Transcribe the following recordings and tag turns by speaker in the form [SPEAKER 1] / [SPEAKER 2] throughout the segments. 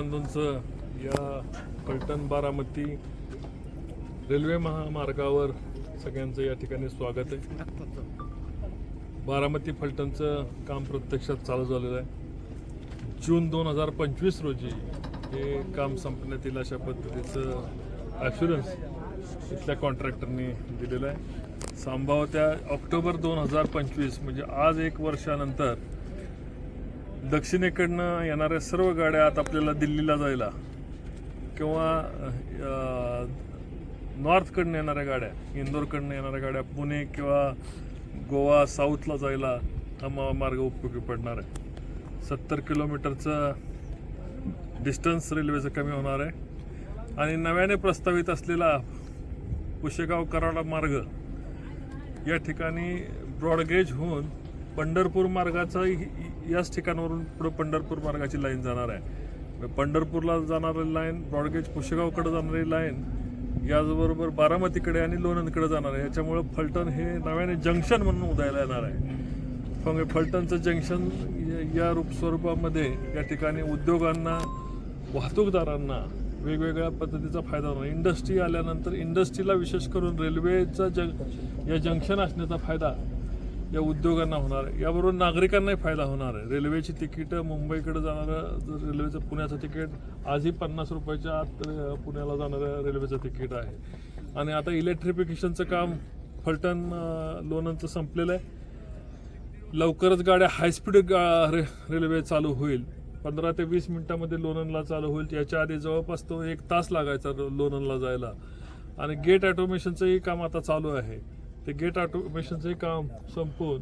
[SPEAKER 1] बंधूंचं या फलटण बारामती रेल्वे महामार्गावर सगळ्यांचं या ठिकाणी स्वागत आहे. बारामती फलटणचं काम प्रत्यक्षात चालू झालेलं आहे. जून दोन हजार पंचवीस रोजी हे काम संपण्यात येईल अशा पद्धतीचं ॲश्युरन्स इथल्या कॉन्ट्रॅक्टरनी दिलेलं आहे. संभाव्यत्या ऑक्टोबर दोन हजार पंचवीस म्हणजे आज एक वर्षानंतर दक्षिणेकडनं येणाऱ्या सर्व गाड्या आता आपल्याला दिल्लीला जायला किंवा नॉर्थकडनं येणाऱ्या गाड्या इंदोरकडनं येणाऱ्या गाड्या पुणे किंवा गोवा साऊथला जायला हा मार्ग उपयोगी पडणार आहे. सत्तर किलोमीटरचं डिस्टन्स रेल्वेचं कमी होणार आहे. आणि नव्याने प्रस्तावित असलेला पुशेगाव कराडा मार्ग या ठिकाणी ब्रॉडगेज होऊन पंढरपूर मार्गाचा याच ठिकाणावरून पुढे पंढरपूर मार्गाची लाईन जाणार आहे. पंढरपूरला जाणारी लाईन ब्रॉडगेज पुशेगावकडे जाणारी लाईन याचबरोबर बारामतीकडे आणि लोणंदकडे जाणार आहे. याच्यामुळं फलटण हे नव्याने जंक्शन म्हणून उदयाला येणार आहे. मग फलटणचं जंक्शन या- या रूप स्वरूपामध्ये या ठिकाणी उद्योगांना वाहतूकदारांना वेगवेगळ्या पद्धतीचा फायदा होणार. इंडस्ट्री आल्यानंतर इंडस्ट्रीला विशेष करून रेल्वेचा जंग या जंक्शन असण्याचा फायदा या उद्योगांना होणार आहे. याबरोबर नागरिकांनाही फायदा होणार आहे. रेल्वेची तिकीटं मुंबईकडे जाणारं जर रेल्वेचं पुण्याचं तिकीट आजही पन्नास रुपयाच्या आत पुण्याला जाणारं रेल्वेचं तिकीट आहे. आणि आता इलेक्ट्रिफिकेशनचं काम फलटण अं, लोणंदचं संपलेलं आहे. लवकरच गाड्या हायस्पीड गा रे रेल्वे चालू होईल. पंधरा ते वीस मिनटामध्ये लोणंदला चालू होईल. याच्या आधी जवळपास तो एक तास लागायचा लोणनला लोणंदला जायला. आणि गेट ॲटोमेशनचंही काम आता चालू आहे. ते गेट ऑटोमेशनचे काम संपवून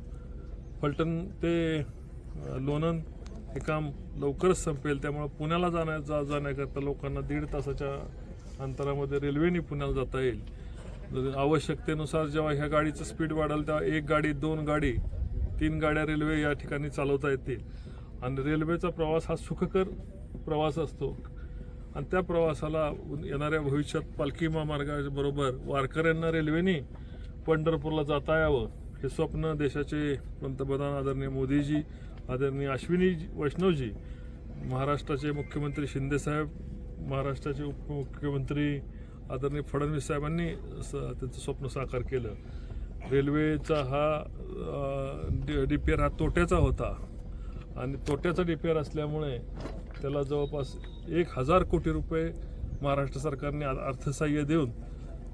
[SPEAKER 1] फलटण ते लोणंद हे काम लवकरच संपेल. त्यामुळं पुण्याला जाण्या जा जाण्याकरता लोकांना दीड तासाच्या अंतरामध्ये रेल्वेने पुण्याला जाता येईल. आवश्यकतेनुसार जेव्हा ह्या गाडीचं स्पीड वाढेल तेव्हा एक गाडी दोन गाडी तीन गाड्या रेल्वे या ठिकाणी चालवता येतील. आणि रेल्वेचा प्रवास हा सुखकर प्रवास असतो. आणि त्या प्रवासाला येणाऱ्या भविष्यात पालखी महामार्गाबरोबर वारकऱ्यांना रेल्वेने पंढरपूरला जाता यावं हे स्वप्न देशाचे पंतप्रधान आदरणीय मोदीजी आदरणीय अश्विनी वैष्णवजी महाराष्ट्राचे मुख्यमंत्री शिंदेसाहेब महाराष्ट्राचे उपमुख्यमंत्री आदरणीय फडणवीस साहेबांनी स- त्यांचं स्वप्न साकार केलं. रेल्वेचा हा रिपेअर हा तोट्याचा होता. आणि तोट्याचा रिपेअर असल्यामुळे त्याला जवळपास एक हजार कोटी रुपये महाराष्ट्र सरकारने आ- अर्थसहाय्य देऊन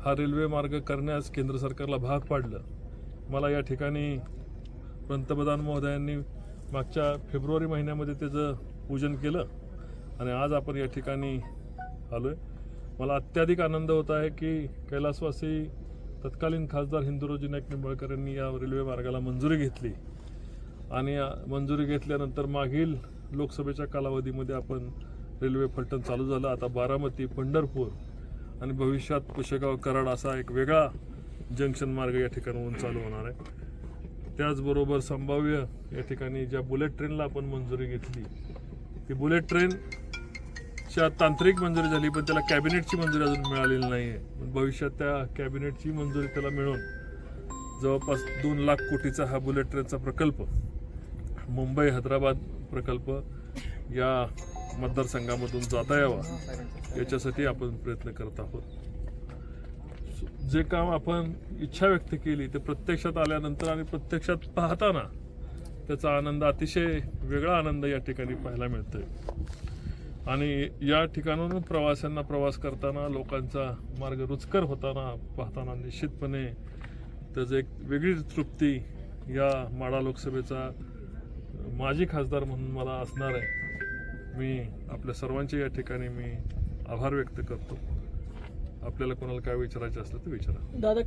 [SPEAKER 1] हा रेल्वे मार्ग करण्यास केंद्र सरकारला भाग पाडलं. मला या ठिकाणी पंतप्रधान महोदयांनी मागच्या फेब्रुवारी महिन्यामध्ये त्याचं पूजन केलं आणि आज आपण या ठिकाणी आलो आहे मला अत्याधिक आनंद होत आहे की कैलासवासी तत्कालीन खासदार हिंदुरोजी नाईक निंबाळकर यांनी या रेल्वे मार्गाला मंजुरी घेतली. आणि मंजुरी घेतल्यानंतर मागील लोकसभेच्या कालावधीमध्ये आपण रेल्वे फलटण चालू झालं. आता बारामती पंढरपूर आणि भविष्यात पुशेगाव कराड असा एक वेगळा जंक्शन मार्ग या ठिकाणाहून चालू होणार आहे. त्याचबरोबर संभाव्य या ठिकाणी ज्या बुलेट ट्रेनला आपण मंजुरी घेतली ती बुलेट ट्रेनच्या तांत्रिक मंजुरी झाली पण त्याला कॅबिनेटची मंजुरी अजून मिळालेली नाही आहे भविष्यात त्या कॅबिनेटची मंजुरी त्याला मिळून जवळपास दोन लाख कोटीचा हा बुलेट ट्रेनचा प्रकल्प मुंबई हैदराबाद प्रकल्प या मतदारसंघामधून जाता यावा. याच्यासाठी आपण प्रयत्न करत आहोत. जे काम आपण इच्छा व्यक्त केली ते प्रत्यक्षात आल्यानंतर आणि प्रत्यक्षात पाहताना त्याचा आनंद अतिशय वेगळा आनंद या ठिकाणी पाहायला मिळतोय. आणि या ठिकाणाहून प्रवाशांना प्रवास करताना लोकांचा मार्ग रुचकर होताना पाहताना निश्चितपणे त्याचं एक वेगळी तृप्ती या माडा लोकसभेचा माजी खासदार म्हणून मला असणार आहे. मी आपल्या सर्वांचे या ठिकाणी मी आभार व्यक्त करतो. आपल्याला कोणाला काय विचारायचं असलं तर विचारा.
[SPEAKER 2] दादा